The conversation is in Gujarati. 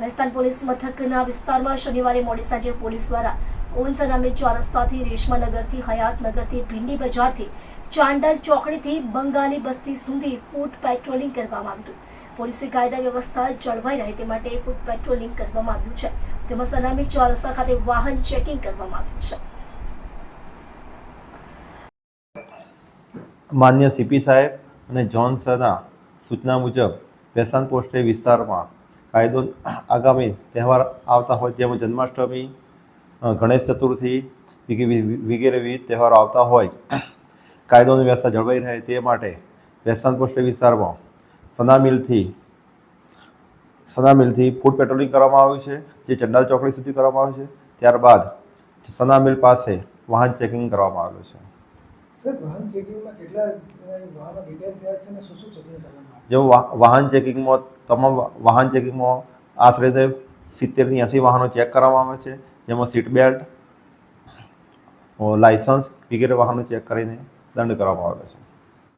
ભેસ્તાન પોલીસ મથકના વિસ્તારમાં શનિવારે મોડી સાંજે પોલીસ દ્વારા ઓવનસા નામે ચાર રેશમાનગરથી હયાતનગરથી ભીંડી બજારથી ચાંડલ ચોકડીથી બંગાળી બસ્તી સુધી ફૂટ પેટ્રોલિંગ કરવામાં આવ્યું હતું. પોલીસે કાયદા વ્યવસ્થા જળવાઈ રહે તે માટે ફૂટ પેટ્રોલિંગ કરવામાં આવ્યું છે. તેમાં સલામી ચાર ખાતે વાહન ચેકિંગ કરવામાં આવ્યું છે. માન્ય સીપી સાહેબ અને જોન સરના સૂચના મુજબ વેસાન પોસ્ટે વિસ્તારમાં કાયદો આગામી તહેવાર આવતા હોય જેમાં જન્માષ્ટમી ગણેશ ચતુર્થી વિગે- વગેરે વિવિધ તહેવારો આવતા હોય. કાયદોની વ્યવસ્થા જળવાઈ રહે તે માટે વેસાન પોસ્ટે વિસ્તારમાં સના મિલથી સના મિલથી ફૂડ પેટ્રોલિંગ કરવામાં આવ્યું છે જે ચંડાલ ચોકડી સુધી કરવામાં આવ્યું છે. ત્યારબાદ સના મિલ પાસે વાહન ચેકિંગ કરવામાં આવ્યું છે. જેવું વાહન ચેકિંગમાં તમામ વાહન ચેકિંગમાં આશરે સિત્તેરથી એંસી વાહનો ચેક કરવામાં આવે છે, જેમાં સીટ બેલ્ટ લાઇસન્સ વગેરે વાહનો ચેક કરીને દંડ કરવામાં આવે છે.